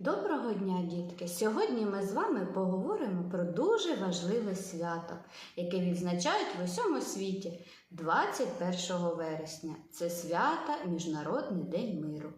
Доброго дня, дітки! Сьогодні ми з вами поговоримо про дуже важливе свято, яке відзначають в усьому світі 21 вересня. Це свято Міжнародний день миру.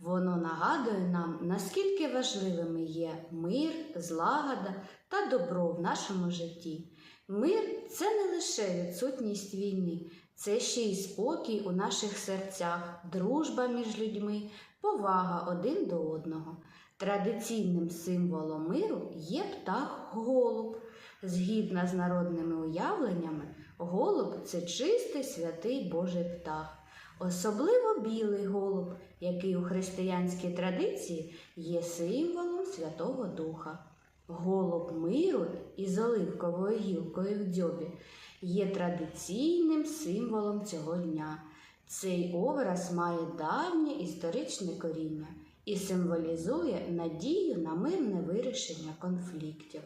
Воно нагадує нам, наскільки важливими є мир, злагода та добро в нашому житті. Мир це не лише відсутність війни, це ще й спокій у наших серцях, дружба між людьми, повага один до одного. Традиційним символом миру є птах голуб. Згідно з народними уявленнями, голуб це чистий святий Божий птах. Особливо білий голуб, який у християнській традиції є символом Святого Духа. Голуб миру із оливковою гілкою в дзьобі є традиційним символом цього дня. Цей образ має давнє історичне коріння і символізує надію на мирне вирішення конфліктів.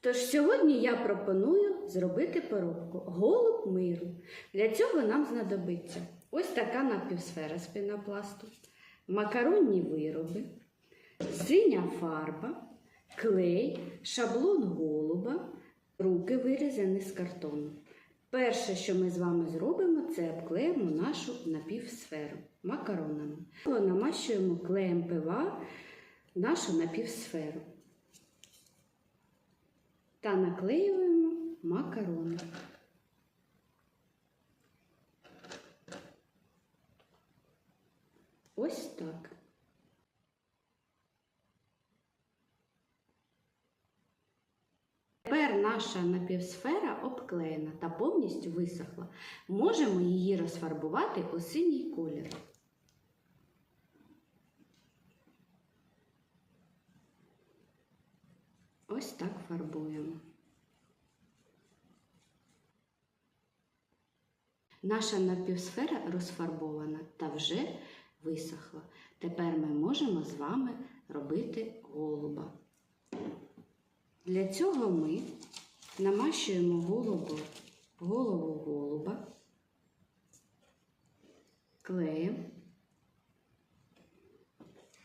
Тож сьогодні я пропоную зробити поробку голуб миру. Для цього нам знадобиться ось така напівсфера з пінопласту, макаронні вироби, синя фарба, клей, шаблон голуба, руки вирізані з картону. Перше, що ми з вами зробимо, це обклеїмо нашу напівсферу макаронами. Намащуємо клеєм пива нашу напівсферу та наклеюємо макарони. Ось так. Тепер наша напівсфера обклеєна та повністю висохла. Можемо її розфарбувати у синій колір. Ось так фарбуємо. Наша напівсфера розфарбована та вже висохла. Тепер ми можемо з вами робити голуба. Для цього ми намащуємо голову, голову голуба, клеєм,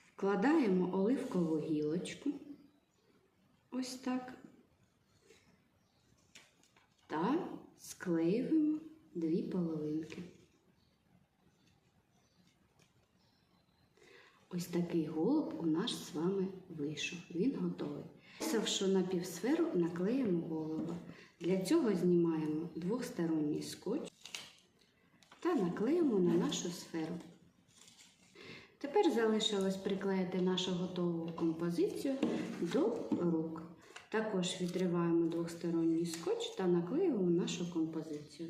вкладаємо оливкову гілочку, ось так, та склеюємо дві половинки. Ось такий голуб у нас з вами вийшов. Він готовий. Висавши на півсферу, наклеїмо голову. Для цього знімаємо двосторонній скотч та наклеїмо на нашу сферу. Тепер залишилось приклеїти нашу готову композицію до рук. Також відриваємо двосторонній скотч та наклеюємо нашу композицію.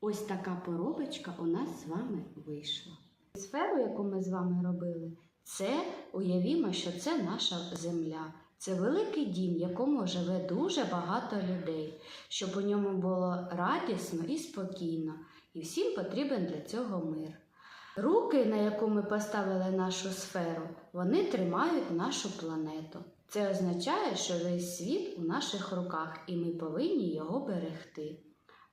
Ось така поробочка у нас з вами вийшла. Сферу, яку ми з вами робили, це уявімо, що це наша земля. Це великий дім, в якому живе дуже багато людей, щоб у ньому було радісно і спокійно, і всім потрібен для цього мир. Руки, на яку ми поставили нашу сферу, вони тримають нашу планету. Це означає, що весь світ у наших руках, і ми повинні його берегти.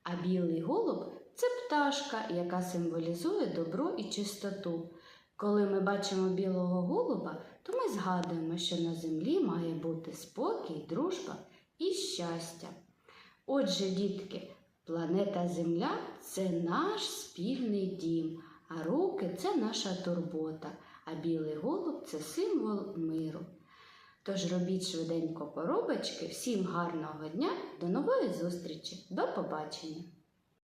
А білий голуб це пташка, яка символізує добро і чистоту. Коли ми бачимо білого голуба, то ми згадуємо, що на землі має бути спокій, дружба і щастя. Отже, дітки, планета Земля це наш спільний дім, а руки це наша турбота, а білий голуб це символ миру. Тож робіть швиденько поробочки, всім гарного дня, до нової зустрічі, до побачення!